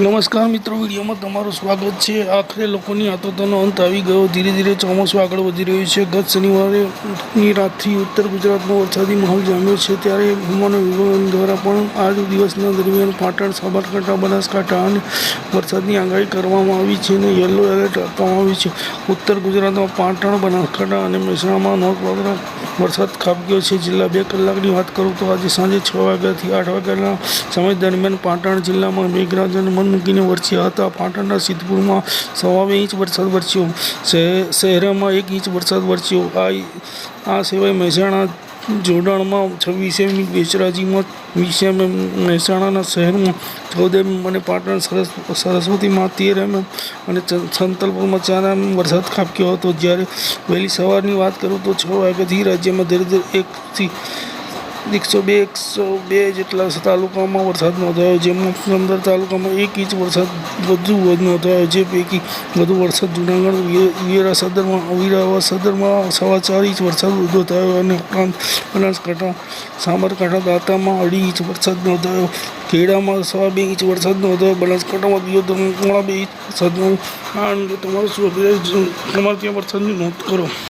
નમસ્કાર મિત્રો, વિડીયોમાં તમારું સ્વાગત છે. આખરે લોકોની આતોતાનો અંત આવી ગયો. ધીરે ધીરે ચોમાસું આગળ વધી રહ્યું છે. ગત શનિવારેની રાતથી ઉત્તર ગુજરાતમાં વરસાદી માહોલ જામ્યો છે. ત્યારે હવામાન વિભાગ દ્વારા પણ આજ દિવસના દરમિયાન પાટણ, સાબરકાંઠા, બનાસકાંઠા અને વરસાદની આગાહી કરવામાં આવી છે અને યલો એલર્ટ આપવામાં આવ્યું છે. ઉત્તર ગુજરાતમાં પાટણ, બનાસકાંઠા અને મહેસાણામાં નોંધપાત્ર વરસાદ ખાબક્યો છે. છેલ્લા બે કલાકની વાત કરું તો આજે સાંજે છ વાગ્યાથી આઠ વાગ્યાના સમય દરમિયાન પાટણ જિલ્લામાં મેઘરાજાને મન મૂકીને વરસ્યા હતા. પાટણના સિદ્ધપુરમાં સવા બે ઇંચ વરસાદ વરસ્યો. શહે- શહેરામાં એક ઇંચ વરસાદ વરસ્યો. આ આ સિવાય મહેસાણા જોડાણમાં છવ્વીસ એમની બેચરાજીમાં વીસ એમ મહેસાણાના શહેરમાં ચૌદ એમ અને પાટણ સરસ સરસ્વતીમાં તેર એમ અને સંતલપુરમાં ચાર એમ વરસાદ ખાબક્યો હતો. જ્યારે વહેલી સવારની વાત કરું તો છ વાગ્યાથી રાજ્યમાં ધીરે ધીરે એકથી એકસો બે એકસો બે જેટલા તાલુકામાં વરસાદ નોંધાયો, જેમાં પંદર તાલુકામાં એક ઇંચ વરસાદ વધુ નોંધાયો, જે પૈકી વધુ વરસાદ જૂનાગઢ, વી- વીરા સદરમાં વિરાવા સદરમાં સવા ચાર ઇંચ વરસાદ નોંધાયો અને ઉપરાંત બનાસકાંઠા, સાબરકાંઠા દાંતામાં અઢી ઇંચ વરસાદ નોંધાયો, ખેડામાં સવા બે ઇંચ વરસાદ નોંધાયો, બનાસકાંઠામાં દિયોદરમાં પોણા બે ઇંચ વરસાદ નોંધાયો. આ અંગે તમારું શું તમારે ત્યાં વરસાદની નોંધ કરો.